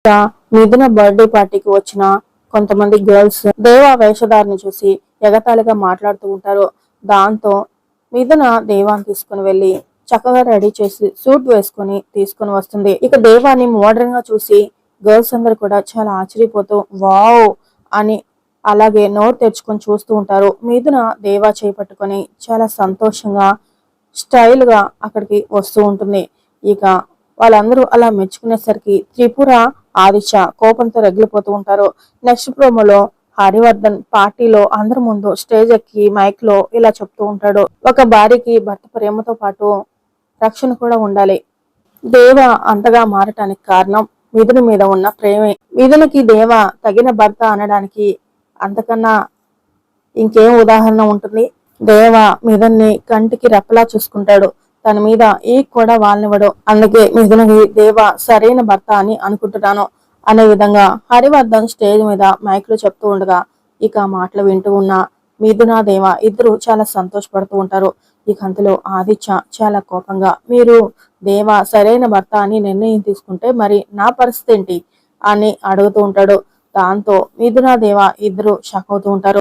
ఇక మిథున బర్త్డే పార్టీకి వచ్చిన కొంతమంది గర్ల్స్ దేవా వేషధారిని చూసి ఎగతాళిగా మాట్లాడుతూ ఉంటారు. దాంతో మిథున దేవాన్ని తీసుకుని వెళ్ళి చక్కగా రెడీ చేసి సూట్ వేసుకుని తీసుకుని వస్తుంది. ఇక దేవాని మోడర్న్గా చూసి గర్ల్స్ అందరు కూడా చాలా ఆశ్చర్యపోతూ వావ్! అని అలాగే నోరు తెరుచుకొని చూస్తూ ఉంటారు. మిథున దేవా చేపట్టుకొని చాలా సంతోషంగా స్టైల్గా అక్కడికి వస్తూ ఉంటుంది. ఇక వాళ్ళందరూ అలా మెచ్చుకునేసరికి త్రిపుర ఆదిశ కోపంతో రగిలిపోతూ ఉంటారు. నెక్స్ట్ ప్రోమోలో హరివర్ధన్ పార్టీలో అందరి ముందు స్టేజ్ ఎక్కి మైక్లో ఇలా చెప్తూ ఉంటాడు. ఒక భార్యకి భర్త ప్రేమతో పాటు రక్షణ కూడా ఉండాలి. దేవ అంతగా మారటానికి కారణం మిథుని మీద ఉన్న ప్రేమే. మిథునికి దేవ తగిన భర్త అనడానికి అంతకన్నా ఇంకేం ఉదాహరణ ఉంటుంది? దేవ మిథున్ని కంటికి రెప్పలా చూసుకుంటాడు. తన మీద ఈ కూడా వాళ్ళనివ్వడు అందుకే మిథునకి దేవ సరైన భర్త అని అనుకుంటున్నాను అనే విధంగా హరివర్ధన్ స్టేజ్ మీద మైక్ చెప్తూ ఉండగా ఇక మాటలు వింటూ ఉన్న మిథున దేవ ఇద్దరు చాలా సంతోషపడుతూ ఉంటారు. ఇక అంతలో ఆదిత్య చాలా కోపంగా మీరు దేవ సరైన భర్త అని నిర్ణయం తీసుకుంటే మరి నా పరిస్థితి ఏంటి? అని అడుగుతూ ఉంటాడు. దాంతో మిథున దేవ ఇద్దరు షక్ అవుతూ ఉంటారు.